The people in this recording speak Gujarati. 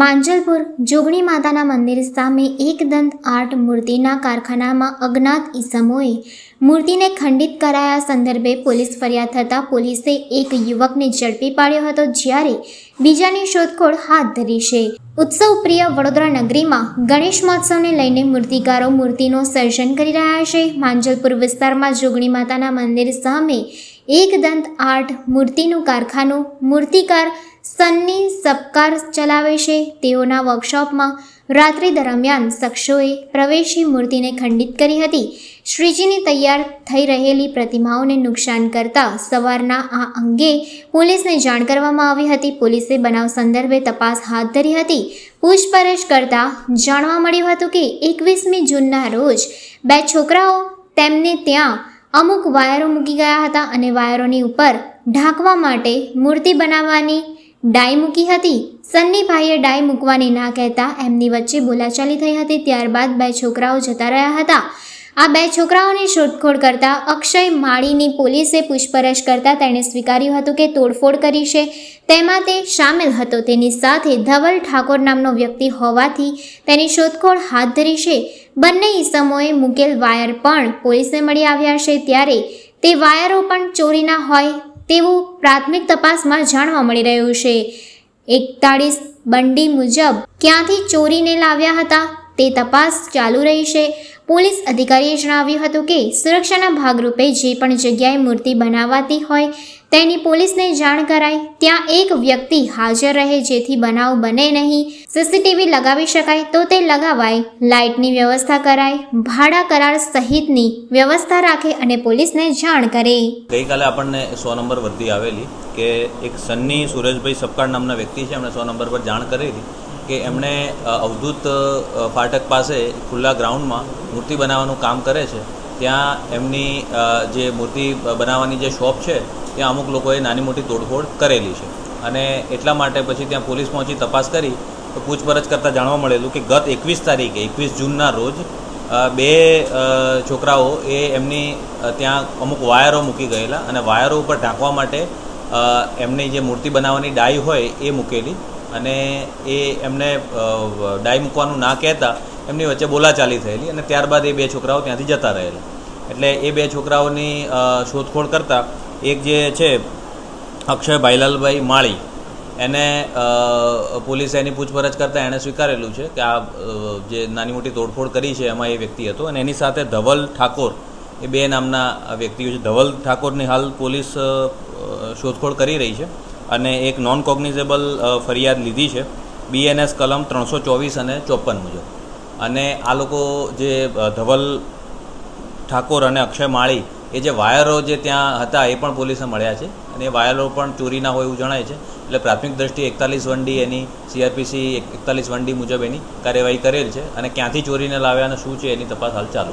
માંજલપુર જોગણી માતાના મંદિર સામે એકદંત આર્ટ મૂર્તિના કારખાનામાં અજ્ઞાત ઈસમોએ મૂર્તિને ખંડિત કરાયા સંદર્ભે પોલીસ ફરિયાદ થતાં પોલીસે એક યુવકને ઝડપી પાડ્યો હતો, જ્યારે બીજાની શોધખોળ હાથ ધરી છે. ઉત્સવ પ્રિય વડોદરા નગરીમાં ગણેશ મહોત્સવને લઈને મૂર્તિકારો મૂર્તિનું સર્જન કરી રહ્યા છે. માંજલપુર વિસ્તારમાં જોગણી માતાના મંદિર સામે એકદંત આર્ટ મૂર્તિનું કારખાનું મૂર્તિકાર સન્ની સપકાર ચલાવે છે. તેઓના વર્કશોપમાં રાત્રિ દરમિયાન શખ્સોએ પ્રવેશી મૂર્તિને ખંડિત કરી હતી. શ્રીજીની તૈયાર થઈ રહેલી પ્રતિમાઓને નુકસાન કરતા સવારના આ અંગે પોલીસને જાણ કરવામાં આવી હતી. પોલીસે બનાવ સંદર્ભે તપાસ હાથ ધરી હતી. પૂછપરછ કરતા જાણવા મળ્યું હતું કે એકવીસમી જૂનના રોજ બે છોકરાઓ તેમને ત્યાં અમુક વાયરો મૂકી ગયા હતા અને વાયરોની ઉપર ઢાંકવા માટે મૂર્તિ બનાવવાની ડાય મૂકી હતી. સન્નીભાઈએ ડાય મૂકવાની ના કહેતા એમની વચ્ચે બોલાચાલી થઈ હતી. ત્યારબાદ બે છોકરાઓ જતા રહ્યા હતા. આ બે છોકરાઓની શોધખોળ કરતા અક્ષય માળીની પોલીસે પૂછપરછ કરતા તેણે સ્વીકાર્યું હતું કે તોડફોડ કરી છે. તેમાં તે સામેલ હતો. તેની સાથે ધવલ ઠાકોર નામનો વ્યક્તિ હોવાથી તેની શોધખોળ હાથ ધરી છે. બંને ઈસમોએ મૂકેલ વાયર પણ પોલીસને મળી આવ્યા છે. ત્યારે તે વાયરો પણ ચોરીના હોય તેવું પ્રાથમિક તપાસમાં જાણવા મળી રહ્યું છે. એકતાળીસ બંડી મુજબ ક્યાંથી ચોરીને લાવ્યા હતા તે તપાસ ચાલુ રહી છે. પોલીસ અધિકારીએ જણાવ્યું હતું કે સુરક્ષાના ભાગરૂપે જે પણ જગ્યાએ મૂર્તિ બનાવાતી હોય તેની પોલીસને જાણ કરાય. ત્યાં એક વ્યક્તિ હાજર રહે જેથી બનાવ બને નહીં. સીસીટીવી લગાવી શકાય તો તે લગાવાય. લાઇટની વ્યવસ્થા કરાય. ભાડા કરાર સહિતની વ્યવસ્થા રાખે અને પોલીસને જાણ કરે. ગઈકાલે આપણને સો નંબર વર્દી આવેલી કે એક સન્ની સુરેશભાઈ સપકાળ નામના વ્યક્તિ છે, એમણે સો નંબર પર જાણ કરેલી. કે એમણે અવધૂત ફાટક પાસે ખુલ્લા ગ્રાઉન્ડમાં મૂર્તિ બનાવવાનું કામ કરે છે. ત્યાં એમની જે મૂર્તિ બનાવવાની જે શોપ છે, ત્યાં અમુક લોકોએ નાની મોટી તોડફોડ કરેલી છે. અને એટલા માટે પછી ત્યાં પોલીસ પહોંચી તપાસ કરી, તો પૂછપરછ કરતાં જાણવા મળેલું કે ગત એકવીસ તારીખે, એકવીસ જૂનના રોજ બે છોકરાઓ એ એમની ત્યાં અમુક વાયરો મૂકી ગયેલા અને વાયરો ઉપર ઢાંકવા માટે એમની જે મૂર્તિ બનાવવાની ડાઈ હોય એ મૂકેલી. અને એ એમને ડાય મૂકવાનું ના કહેતા, એમની વચ્ચે બોલાચાલી થયેલી અને ત્યારબાદ એ બે છોકરાઓ ત્યાંથી જતા રહેલા. એટલે એ બે છોકરાઓની શોધખોળ કરતાં એક જે છે, અક્ષય ભાઈલાલભાઈ માળી, એને પોલીસે એની પૂછપરછ કરતાં એણે સ્વીકારેલું છે કે આ જે નાની મોટી તોડફોડ કરી છે એમાં એ વ્યક્તિ હતો અને એની સાથે ધવલ ઠાકોર, એ બે નામના વ્યક્તિઓ છે. ધવલ ઠાકોરની હાલ પોલીસ શોધખોળ કરી રહી છે. અને એક નોન કોગ્નિઝેબલ ફરિયાદ લીધી છે બીએનએસ કલમ ત્રણસો ચોવીસ અને ચોપન મુજબ. અને આ લોકો જે ધવલ ઠાકોર અને અક્ષય માળી, એ જે વાયરો જે ત્યાં હતા, એ પણ પોલીસે મળ્યા છે. અને એ વાયરો પણ ચોરીના હોય એવું જણાય છે. એટલે પ્રાથમિક દ્રષ્ટિએ એકતાલીસ વનડી એની સીઆરપીસી એકતાલીસ વનડી મુજબ એની કાર્યવાહી કરેલ છે. અને ક્યાંથી ચોરીને લાવ્યા અને શું છે એની તપાસ હાલ ચાલુ